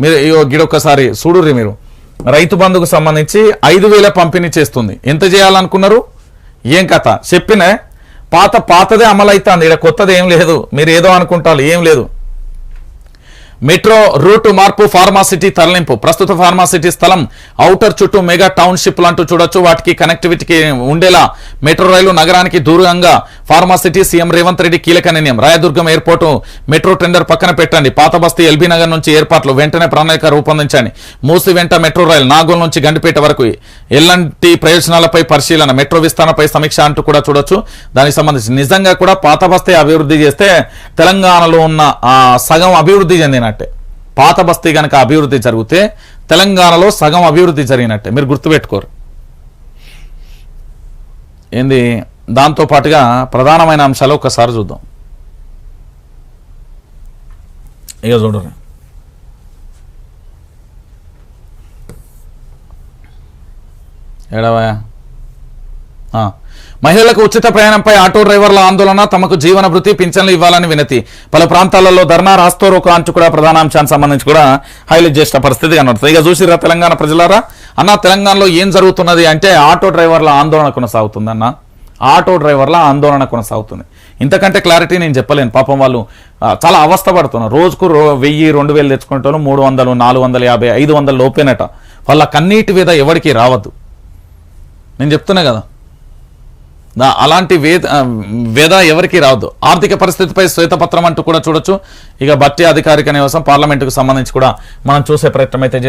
మీరు ఇగో గిడొక్కసారి చూడుర్రి మీరు. రైతు బంధుకు సంబంధించి ఐదు వేల పంపిణీ చేస్తుంది. ఎంత చేయాలనుకున్నారు? ఏం కథ? చెప్పిన? పాత పాతదే అమలవుతుంది ఇక్కడ కొత్తది ఏం లేదు. మీరు ఏదో అనుకుంటారు ఏం లేదు. మెట్రో రూట్ మార్పు ఫార్మాసిటీ తరలింపు. ప్రస్తుత ఫార్మాసిటీ స్థలం ఔటర్ చుట్టూ మెగా టౌన్షిప్లు అంటూ చూడొచ్చు. వాటికి కనెక్టివిటీకి ఉండేలా మెట్రో రైలు నగరానికి దూరంగా ఫార్మాసిటీ సీఎం రేవంత్ రెడ్డి కీలక నిర్ణయం. రాయదుర్గం ఎయిర్పోర్టు మెట్రో టెండర్ పక్కన పెట్టండి. పాత బస్తీ ఎల్బీ నగర్ నుంచి ఏర్పాట్లు వెంటనే ప్రణాళిక రూపొందించండి. మూసి వెంట మెట్రో రైలు నాగోల్ నుంచి గండిపేట వరకు ఎలాంటి ప్రయోజనాలపై పరిశీలన మెట్రో విస్తరణపై సమీక్ష అంటూ కూడా చూడొచ్చు. దానికి సంబంధించి నిజంగా కూడా పాత బస్తీ అభివృద్ధి చేస్తే తెలంగాణలో ఉన్న ఆ, సగం అభివృద్ధి చెందినట్టే. పాత బస్తీ కనుక అభివృద్ధి జరిగితే తెలంగాణలో సగం అభివృద్ధి జరిగినట్టే. మీరు గుర్తుపెట్టుకోరు. ఏంది? దాంతో పాటుగా ప్రధానమైన అంశాలు ఒకసారి చూద్దాం. ఇక చూడరు. ఏడవా మహిళలకు ఉచిత ప్రయాణంపై ఆటో డ్రైవర్ల ఆందోళన తమకు జీవన వృత్తి పింఛన్లు ఇవ్వాలని వినతి. పలు ప్రాంతాలలో ధర్నా రాస్తోరోకు అంచు కూడా ప్రధాన అంశానికి సంబంధించి కూడా హైలైట్ చేసిన పరిస్థితి కనబడుతుంది. ఇక చూసిరా తెలంగాణ ప్రజలారా? అన్న తెలంగాణలో ఏం జరుగుతున్నది అంటే ఆటో డ్రైవర్ల ఆందోళన కొనసాగుతుందన్నా. ఆటో డ్రైవర్ల ఆందోళన కొనసాగుతుంది. ఇంతకంటే క్లారిటీ నేను చెప్పలేను. పాపం వాళ్ళు చాలా అవస్థ పడుతున్నారు రోజుకు రో వెయ్యి రెండు వేలు తెచ్చుకుంటారు మూడు వందలు నాలుగు వందల యాభై ఐదు వందలు లోపేనట. వాళ్ళ కన్నీటి వేద ఎవరికి రావద్దు. నేను చెప్తున్నా కదా. అలాంటి వేద వేద ఎవరికి రావద్దు. ఆర్థిక పరిస్థితిపై శ్వేతపత్రం అంటూ కూడా చూడొచ్చు. ఇక బట్టి అధికారిక నివాసం పార్లమెంటుకు సంబంధించి కూడా మనం చూసే ప్రయత్నం అయితే